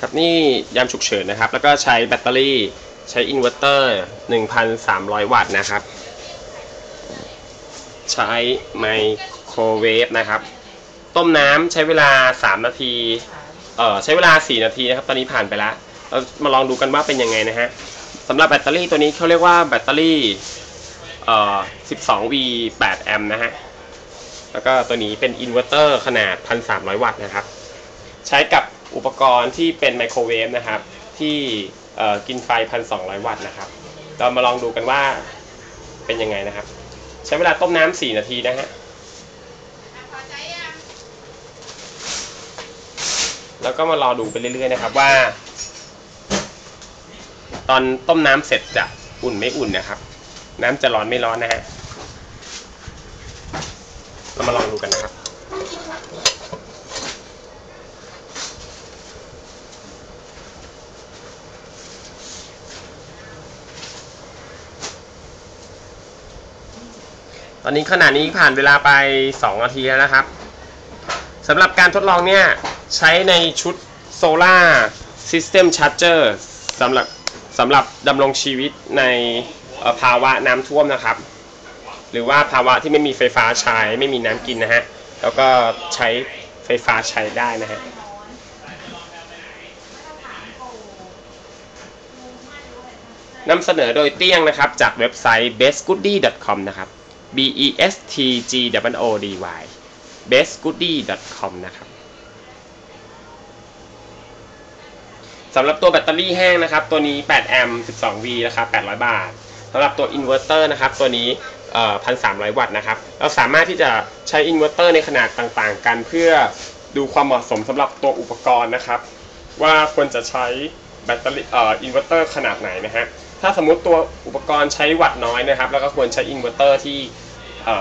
ครับนี่ยามฉุกเฉินนะครับ แล้วก็ใช้แบตเตอรี่ใช้อินเวอร์เตอร์ 1,300 วัตต์นะครับ ใช้ไมโครเวฟนะครับ ต้มน้ำใช้เวลา 3 นาที เอ่อใช้เวลา 4 นาทีนะครับ ตอนนี้ผ่านไปแล้ว เรามาลองดูกันว่าเป็นยังไงนะฮะสำหรับแบตเตอรี่ตัวนี้เขาเรียกว่าแบตเตอรี่เอ่อ 12V 8 แอมป์นะฮะ แล้วก็ตัวนี้เป็นอินเวอร์เตอร์ขนาด 1,300 วัตต์นะครับ ใช้กับ อุปกรณ์ที่เป็นไมโครเวฟนะครับ ที่กินไฟ 1,200 วัตต์นะครับ เรามาลองดูกันว่าเป็นยังไงนะครับ ใช้เวลาต้มน้ำ4นาทีนะฮะแล้วก็มารอดูไปเรื่อยๆนะครับว่า ตอนต้มน้ำเสร็จจะอุ่นไม่อุ่นนะครับ น้ำจะร้อนไม่ร้อนนะฮะเรามาลองดูกันนะครับ ตอนนี้ขณะนี้ผ่านเวลาไป 2 นาทีแล้วนะครับสำหรับการทดลองเนี่ยใช้ในชุด Solar System Charger สำหรับสำหรับดำรงชีวิตในภาวะน้ำท่วมนะครับ หรือว่าภาวะที่ไม่มีไฟฟ้าใช้ไม่มีน้ำกินนะฮะ แล้วก็ใช้ไฟฟ้าใช้ได้นะฮะนำเสนอโดยเตี้ยงนะครับ จากเว็บไซต์ bestgoody.com นะครับ b e s t g w o d y bestgoody.com นะครับสำหรับตัวแบตเตอรี่แห้งนะครับ ตัวนี้ 8 แอมป์ 12V นะครับ 800 บาทสำหรับตัวอินเวอร์เตอร์นะครับ ตัวนี้1,300วัตต์นะครับ เราสามารถที่จะใช้อินเวอร์เตอร์ในขนาดต่างๆ กันเพื่อดูความเหมาะสมสำหรับตัวอุปกรณ์นะครับ ว่าควรจะใช้แบตเตอรี่อินเวอร์เตอร์ขนาดไหนนะฮะ ถ้าสมมติตัวอุปกรณ์ใช้วัตต์น้อยนะครับ แล้วก็ควรใช้อินเวอร์เตอร์ที่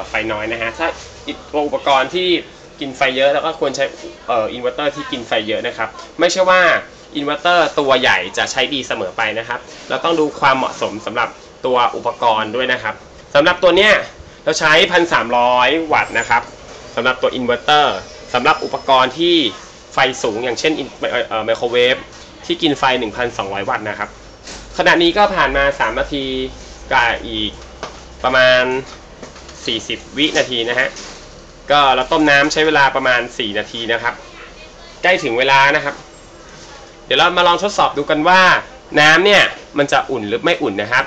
ไฟน้อยนะฮะ ถ้าตัวอุปกรณ์ที่กินไฟเยอะแล้วก็ควรใช้อินเวอร์เตอร์ที่กินไฟเยอะนะครับ ไม่ใช่ว่าอินเวอร์เตอร์ตัวใหญ่จะใช้ดีเสมอไปนะครับ เราต้องดูความเหมาะสมสำหรับตัวอุปกรณ์ด้วยนะครับสำหรับตัวเนี้ยเราใช้ 1,300 วัตต์นะครับสำหรับตัวอินเวอร์เตอร์สำหรับอุปกรณ์ที่ไฟสูงอย่างเช่นไมโครเวฟที่กินไฟ 1,200 วัตต์นะครับ ขณะนี้ก็ผ่านมา 3 นาทีกับอีกประมาณ 40 วินาทีนะฮะ ก็เราต้มน้ำใช้เวลาประมาณ 4 นาทีนะครับ ใกล้ถึงเวลานะครับ เดี๋ยวเรามาลองทดสอบดูกันว่า น้ำเนี่ยมันจะอุ่นหรือไม่อุ่นนะครับ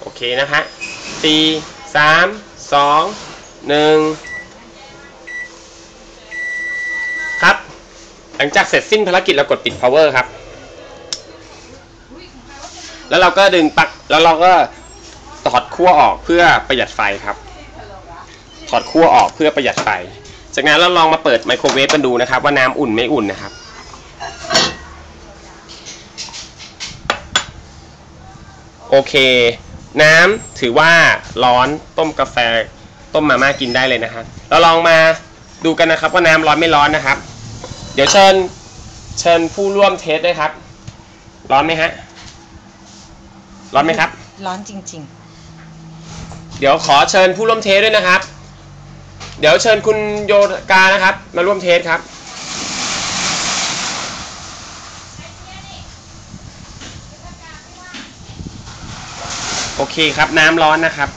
โอเคนะฮะสี่สามสองหนึ่งครับ หลังจากเสร็จสิ้นภารกิจเรากดปิด power ครับ แล้วเราก็ดึงปลั๊กแล้วเราก็ถอดขั้วออกเพื่อประหยัดไฟครับ ถอดขั้วออกเพื่อประหยัดไฟ จากนั้นเราลองมาเปิดไมโครเวฟกันดูนะครับ ว่าน้ำอุ่นไม่อุ่นนะครับ โอเค น้ำถือว่าร้อนต้มกาแฟต้มมาม่ากินได้เลยนะครับเราลองมาดูกันนะครับว่าน้ำร้อนไม่ร้อนนะครับ เดี๋ยวเชิญเชิญผู้ร่วมเทสด้วยครับ ร้อนไหมฮะ ร้อนไหมครับ ร้อนจริงเดี๋ยวขอเชิญผู้ร่วมเทสด้วยนะครับ เดี๋ยวเชิญคุณโยกานะครับ มาร่วมเทสครับ โอเคครับน้ำร้อนนะครับ